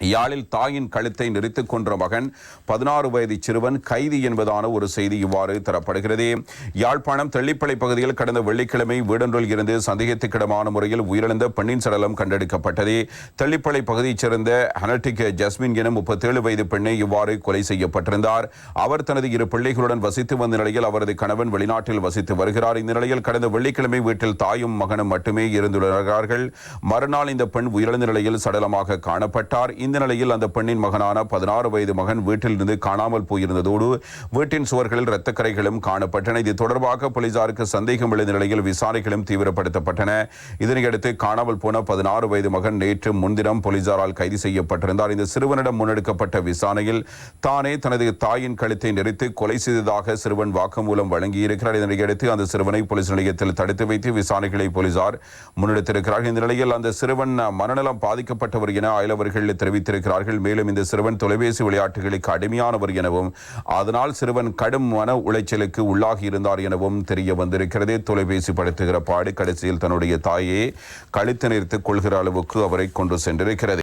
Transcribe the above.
யாழில் தாயின் கழுத்தை நெறித்து கொன்ற மகன் பதினாறு வயது சிறுவன் கைதி என்பதான ஒரு செய்தி இவ்வாறு தரப்படுகிறது. யாழ்ப்பாணம் தெள்ளிப்பளை பகுதியில் கடந்த வெள்ளிக்கிழமை வீடொன்றில் இருந்து சந்தேகத்துக்கிடமான முறையில் உயிரிழந்த பெண்ணின் சடலம் கண்டெடுக்கப்பட்டது. தெள்ளிப்பளை பகுதியைச் சேர்ந்த ஹனட்டிக் ஜஸ்மின் என முப்பத்தேழு வயது பெண்ணை இவ்வாறு கொலை செய்யப்பட்டிருந்தார். அவர் தனது இரு பிள்ளைகளுடன் வசித்து வந்த நிலையில் அவரது கணவன் வெளிநாட்டில் வசித்து வருகிறார். இந்த நிலையில் கடந்த வெள்ளிக்கிழமை வீட்டில் தாயும் மகனும் மட்டுமே இருந்துள்ளார்கள். மறுநாள் இந்த பெண் உயிரிழந்த நிலையில் சடலமாக காணப்பட்டார். இந்த நிலையில் அந்த பெண்ணின் மகனான பதினாறு வயது மகன் வீட்டிலிருந்து காணாமல் போயிருந்ததோடு வீட்டின் சுவர்களில் இரத்தக்கரைகளும் காணப்பட்டன. இது தொடர்பாக போலீசாருக்கு சந்தேகம் எழுந்த நிலையில் விசாரணைகளும் தீவிரப்படுத்தப்பட்டன. இதனையடுத்து காணாமல் போன பதினாறு வயது மகன் நேற்று முன்தினம் போலீசாரால் கைது செய்யப்பட்டிருந்தார். இந்த சிறுவனிடம் முன்னெடுக்கப்பட்ட விசாரணையில் தானே தனது தாயின் கழுத்தை நெறித்து கொலை செய்ததாக சிறுவன் வாக்குமூலம் வழங்கியிருக்கிறார். இதனையடுத்து அந்த சிறுவனை போலீஸ் நிலையத்தில் தடுத்து வைத்து விசாரணைகளை போலீசார் முன்னெடுத்திருக்கிறார்கள் இந்த நிலையில் அந்த சிறுவன் மனநலம் பாதிக்கப்பட்டவர் என அயலவர்கள் தெரிவித்திருக்கிறார்கள் மேலும் இந்த சிறுவன் தொலைபேசி விளையாட்டுகளுக்கு அடிமையானவர் எனவும் அதனால் சிறுவன் கடும் மன உளைச்சலுக்கு உள்ளாகி இருந்தார் எனவும் தெரிய வந்திருக்கிறது. தொலைபேசி படுத்துகிற பாடு கடைசியில் தன்னுடைய தாயை கழுத்து நிறுத்திக் கொள்கிற அளவுக்கு அவரை கொண்டு சென்றிருக்கிறது.